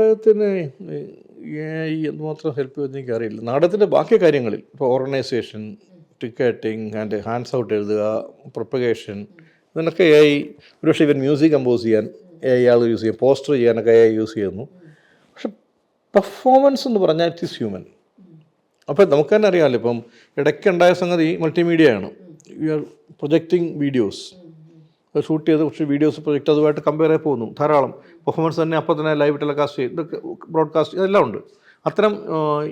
നാടകത്തിന് എന്തുമാത്രം ഹെൽപ്പ് ചെയ്യുമെന്ന് എനിക്കറിയില്ല. നാടകത്തിന്റെ ബാക്കി കാര്യങ്ങളിൽ ഇപ്പോൾ organisation ticketing and hands out എഴുതുക പ്രൊപ്പഗേഷൻ ഇതിനൊക്കെ എ ഐ ഒരുപക്ഷെ ഇവൻ മ്യൂസിക് കമ്പോസ് ചെയ്യാൻ എ ഐ ആൾ യൂസ് ചെയ്യും പോസ്റ്റർ ചെയ്യാനൊക്കെ എ ഐ യൂസ് ചെയ്യുന്നു. പക്ഷെ പെർഫോമൻസ് എന്ന് പറഞ്ഞാൽ ഇറ്റ് ഈസ് ഹ്യൂമൻ അപ്പോൾ നമുക്ക് തന്നെ അറിയാമല്ലോ ഇപ്പം ഇടയ്ക്കുണ്ടായ സംഗതി മൾട്ടിമീഡിയ ആണ്. You are projecting videos shoot ചെയ്ത് കുറച്ച് വീഡിയോസ് പ്രൊജക്റ്റ് അതുമായിട്ട് കമ്പയർ ആയി പോകുന്നു. ധാരാളം പെർഫോമൻസ് തന്നെ അപ്പോൾ തന്നെ ലൈവ് ടെലികാസ്റ്റ് ചെയ്യും. ഇതൊക്കെ ബ്രോഡ്കാസ്റ്റ് ഇതെല്ലാം ഉണ്ട്. അത്തരം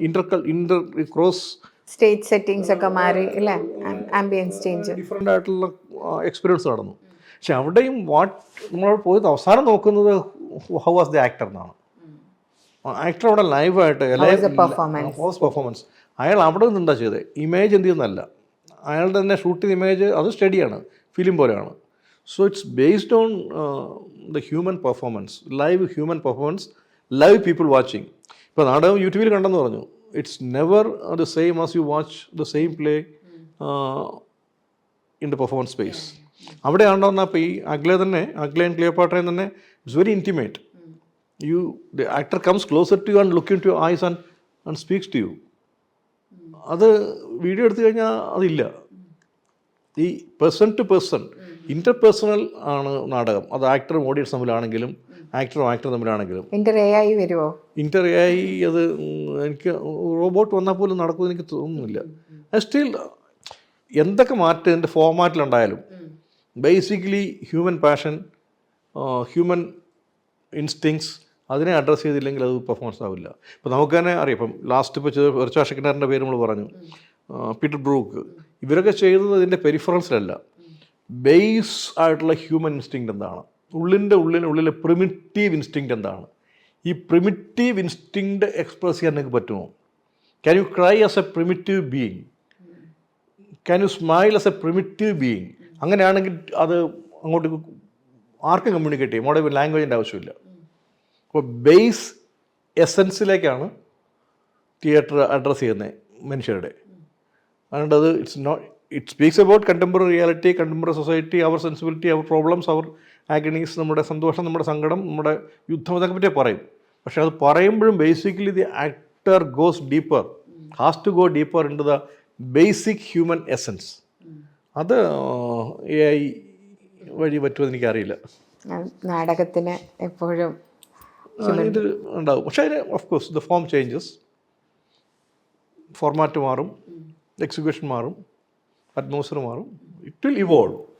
inter inter cross stage settings ഒക്കെ മാറി അല്ലേ? ആംബിയൻസ് ചേഞ്ച് ഡിഫറെന്റ് ആയിട്ടുള്ള എക്സ്പീരിയൻസ് നടന്നു. പക്ഷെ അവിടെയും വാട്ട് നമ്മൾ പോയത് അവസാനം നോക്കുന്നത് ഹൗ വാസ് ദി ആക്ടർ എന്നാണ്. ആക്ടർ അവിടെ ലൈവായിട്ട് പെർഫോമൻസ് അയാൾ അവിടെ നിന്ന് എന്താ ചെയ്തത് ഇമേജ് എന്ത് ചെയ്യുന്നതല്ല. അയാളുടെ തന്നെ ഷൂട്ട് ചെയ്ത ഇമേജ് അത് സ്റ്റഡിയാണ് ഫിലിം പോലെയാണ്. So it's based on the human performance live human performance live people watching ഇപ്പോൾ നാടകം യൂട്യൂബിൽ കണ്ടെന്ന് പറഞ്ഞു. It's never the same as you watch the same play in the performance space അവിടെ എന്നാൽ ഇപ്പോൾ ഈ അഗ്ലെ തന്നെ അഗ്ലെ ആൻഡ് ക്ലിയോപാട്രയും തന്നെ it's very intimate you the actor comes closer to you and look into eyes and and speaks to you അത് video എടുത്തു കഴിഞ്ഞാൽ അതില്ല. ഈ പേഴ്സൺ ടു പേഴ്സൺ ഇന്റർപേഴ്സണൽ ആണ് നാടകം. അത് ആക്ടറും ഓഡിയൻസ് തമ്മിലാണെങ്കിലും ആക്ടറും ആക്ടറും തമ്മിലാണെങ്കിലും. ഇന്റർ എ ആയി വരുമോ ഇന്റർ എ ആയി അത് എനിക്ക് റോബോട്ട് വന്നാൽ പോലും നടക്കുമെന്ന് എനിക്ക് തോന്നുന്നില്ല. സ്റ്റിൽ എന്തൊക്കെ മാറ്റം എന്റെ ഫോമാറ്റിലുണ്ടായാലും basically human passion human instincts അതിനെ അഡ്രസ്സ് ചെയ്തില്ലെങ്കിൽ അത് പെർഫോമൻസ് ആവില്ല. ഇപ്പോൾ നമുക്ക് തന്നെ അറിയാം ഇപ്പം ലാസ്റ്റ് ഇപ്പോൾ ചെയ്ത റിച്ചാഷിക്കനാറിന്റെ പേര് നമ്മൾ പറഞ്ഞു. പീറ്റർ ബ്രൂക്ക് ഇവരൊക്കെ ചെയ്തത് ഇതിന്റെ പെരിഫറൻസിലല്ല ബേസ് ആയിട്ടുള്ള ഹ്യൂമൻ ഇൻസ്റ്റിങ്ക്റ്റ് എന്താണ്? ഉള്ളിന്റെ ഉള്ളിന് ഉള്ളിലെ പ്രിമിറ്റീവ് ഇൻസ്റ്റിങ്ക്റ്റ് എന്താണ്? ഈ പ്രിമിറ്റീവ് ഇൻസ്റ്റിങ്ക്റ്റ് എക്സ്പ്രസ് ചെയ്യാൻ നിങ്ങൾക്ക് പറ്റുമോ? Can you cry as a primitive being can you smile as a primitive being അങ്ങനെയാണെങ്കിൽ അത് അങ്ങോട്ട് ആർക്കും കമ്മ്യൂണിക്കേറ്റ് ചെയ്യും. അവിടെ ലാംഗ്വേജിന്റെ ആവശ്യമില്ല. അപ്പോൾ ബേസ് എസൻസിലേക്കാണ് തിയേറ്റർ അഡ്രസ്സ് ചെയ്യുന്നത് മനുഷ്യരുടെ. അതുകൊണ്ട് അത് it's not it speaks about contemporary reality contemporary society our sensibility our problems our agonies നമ്മുടെ സന്തോഷം നമ്മുടെ സങ്കടം നമ്മുടെ യുദ്ധം അതൊക്കെ പറ്റിയേ പറയും. പക്ഷേ അത് പറയുമ്പോഴും basically the actor goes deeper has to go deeper into the basic human essence അത് എ ഐ വഴി പറ്റുമെന്ന് എനിക്കറിയില്ല. നാടകത്തിന് എപ്പോഴും ഇത് ഉണ്ടാവും. പക്ഷേ അതിന് of course the form changes format മാറും. എക്സിക്യൂഷൻ മാറും. അറ്റ്മോസ്ഫിയർ മാറും. It will evolve